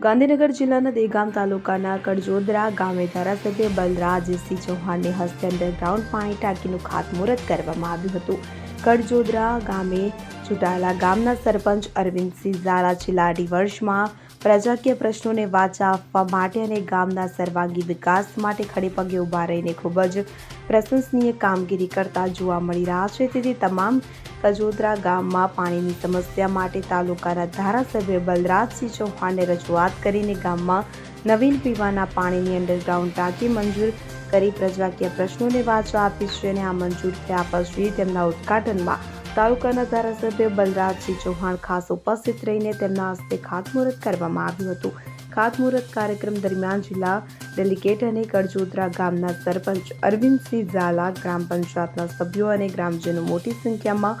ગાંધીનગર જિલ્લાના દેગામ તાલુકાના કડજોદરા ગામે ધારાસભ્ય બલરાજસિંહ ચૌહાણને હસ્તે અંડરગ્રાઉન્ડ પાણી ટાંકીનું ખાતમુહૂર્ત કરવામાં આવ્યું હતું. કડજોદરા ગામે ચૂંટાયેલા ગામના સરપંચ અરવિંદસિંહ ઝાલા છેલ્લા અઢી વર્ષમાં પ્રજાકીય પ્રશ્નોને વાચા આપવા માટે અને ગામના સર્વાંગી વિકાસ માટે ખડે પગે ઊભા રહીને ખૂબ જ પ્રશંસનીય કામગીરી કરતા જોવા મળી રહ્યા છે. તેથી તમામ કજોદરા ગામમાં પાણીની સમસ્યા માટે તાલુકાના ધારાસભ્ય બલરાજસિંહ ચૌહાણને રજૂઆત કરીને ગામમાં નવીન પીવાના પાણીની અંડરગ્રાઉન્ડ ટાંકી મંજૂર કરી પ્રજાકીય પ્રશ્નોને વાચા આપી છે અને આ મંજૂર થયા પછી તેમના ઉદઘાટનમાં તાલુકાના ધારાસભ્ય બલરાજસિંહ ચૌહાણ ખાસ ઉપસ્થિત રહીને તેમના હસ્તે ખાતમુહૂર્ત કરવામાં આવ્યું હતું. ખાતમુહૂર્ત કાર્યક્રમ દરમિયાન જિલ્લા ડેલિગેટ અને કરજોદરા ગામના સરપંચ અરવિંદસિંહ ઝાલા, ગ્રામ પંચાયતના સભ્યો અને ગ્રામજનો મોટી સંખ્યામાં